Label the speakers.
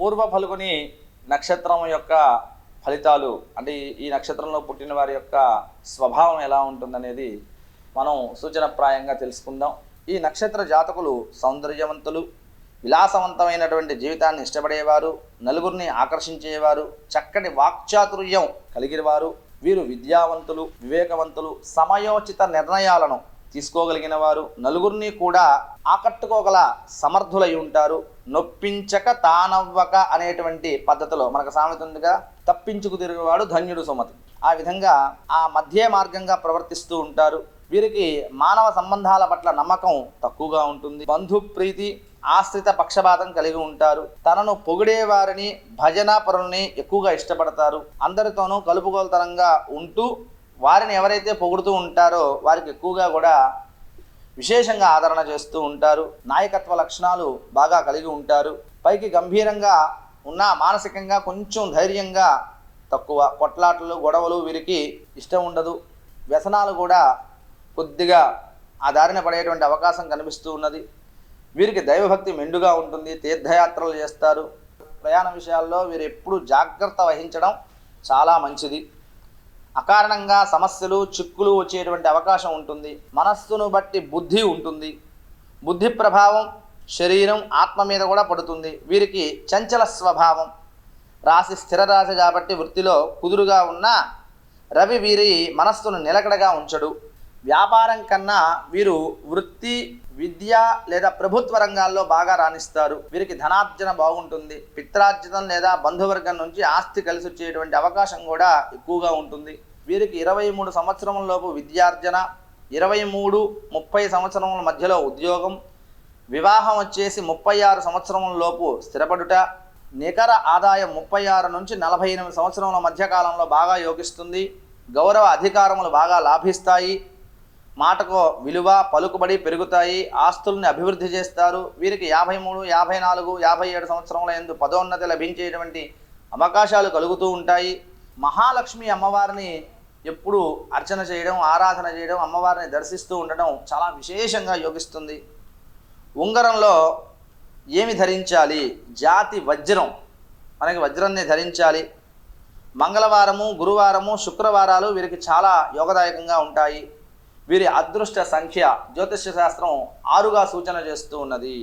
Speaker 1: పూర్వ ఫలుగుని నక్షత్రం యొక్క ఫలితాలు అంటే ఈ- నక్షత్రంలో పుట్టిన వారి యొక్క స్వభావం ఎలా ఉంటుందనేది మనం సూచనప్రాయంగా తెలుసుకుందాం. ఈ నక్షత్ర జాతకులు సౌందర్యవంతులు విలాసవంతమైనటువంటి జీవితాన్ని ఇష్టపడేవారు నలుగురిని ఆకర్షించేవారు చక్కటి వాక్చాతుర్యం కలిగినవారు వీరు విద్యావంతులు వివేకవంతులు సమయోచిత నిర్ణయాలను తీసుకోగలిగిన వారు నలుగురిని కూడా ఆకట్టుకోగల సమర్థులై ఉంటారు. నొప్పించక తానవ్వక అనేటువంటి పద్ధతిలో మనకు సామెత ఉందిగా తప్పించుకు తిరిగేవాడు ధన్యుడు సుమతి. ఆ విధంగా ఆ మధ్య మార్గంగా ప్రవర్తిస్తూ ఉంటారు. వీరికి మానవ సంబంధాల పట్ల నమ్మకం తక్కువగా ఉంటుంది. బంధు ప్రీతి ఆశ్రిత పక్షపాతం కలిగి ఉంటారు. తనను పొగిడేవారిని భజన ఎక్కువగా ఇష్టపడతారు. అందరితోనూ కలుపుకోలతనంగా ఉంటూ వారిని ఎవరైతే పొగుడుతూ ఉంటారో వారికి ఎక్కువగా కూడా విశేషంగా ఆదరణ చేస్తూ ఉంటారు. నాయకత్వ లక్షణాలు బాగా కలిగి ఉంటారు. పైకి గంభీరంగా ఉన్నా మానసికంగా కొంచెం ధైర్యంగా తక్కువ కొట్లాటలు గొడవలు వీరికి ఇష్టం ఉండదు. వ్యసనాలు కూడా కొద్దిగా ఆ దారిన పడేటువంటి అవకాశం కనిపిస్తూ ఉన్నది. వీరికి దైవభక్తి మెండుగా ఉంటుంది. తీర్థయాత్రలు చేస్తారు. ప్రయాణ విషయాల్లో వీరు ఎప్పుడు జాగ్రత్త వహించడం చాలా మంచిది. అకారణంగా సమస్యలు చిక్కులు వచ్చేటువంటి అవకాశం ఉంటుంది. మనస్సును బట్టి బుద్ధి ఉంటుంది. బుద్ధి ప్రభావం శరీరం ఆత్మ మీద కూడా పడుతుంది. వీరికి చంచల స్వభావం. రాశి స్థిర రాశి కాబట్టి వృత్తిలో కుదురుగా ఉన్న రవి వీరి మనస్సును నిలకడగా ఉంచడు. వ్యాపారం కన్నా వీరు వృత్తి విద్య లేదా ప్రభుత్వ రంగాల్లో బాగా రాణిస్తారు. వీరికి ధనార్జన బాగుంటుంది. పిత్రార్జితం లేదా బంధువర్గం నుంచి ఆస్తి కలిసి వచ్చేటువంటి అవకాశం కూడా ఎక్కువగా ఉంటుంది. వీరికి ఇరవై మూడు సంవత్సరంలోపు విద్యార్జన ఇరవై మూడు ముప్పై సంవత్సరముల మధ్యలో ఉద్యోగం వివాహం వచ్చేసి ముప్పై ఆరు సంవత్సరంలోపు స్థిరపడుట నికర ఆదాయం ముప్పై ఆరు నుంచి నలభై ఎనిమిది సంవత్సరముల మధ్యకాలంలో బాగా యోగిస్తుంది. గౌరవ అధికారములు బాగా లాభిస్తాయి. మాటకు విలువ పలుకుబడి పెరుగుతాయి ఆస్తుల్ని అభివృద్ధి చేస్తారు. వీరికి యాభై మూడు యాభై నాలుగు యాభై ఏడు సంవత్సరంలో ఎందు పదోన్నతి లభించేటువంటి అవకాశాలు కలుగుతూ ఉంటాయి. మహాలక్ష్మి అమ్మవారిని ఎప్పుడు అర్చన చేయడం ఆరాధన చేయడం అమ్మవారిని దర్శిస్తూ ఉండడం చాలా విశేషంగా యోగిస్తుంది. ఉంగరంలో ఏమి ధరించాలి? జాతి వజ్రం. మనకి వజ్రాన్ని ధరించాలి. మంగళవారము గురువారము శుక్రవారాలు వీరికి చాలా యోగదాయకంగా ఉంటాయి. వీరి అదృష్ట సంఖ్య జ్యోతిష్య శాస్త్రం ఆరుగా సూచన చేస్తూ ఉన్నది.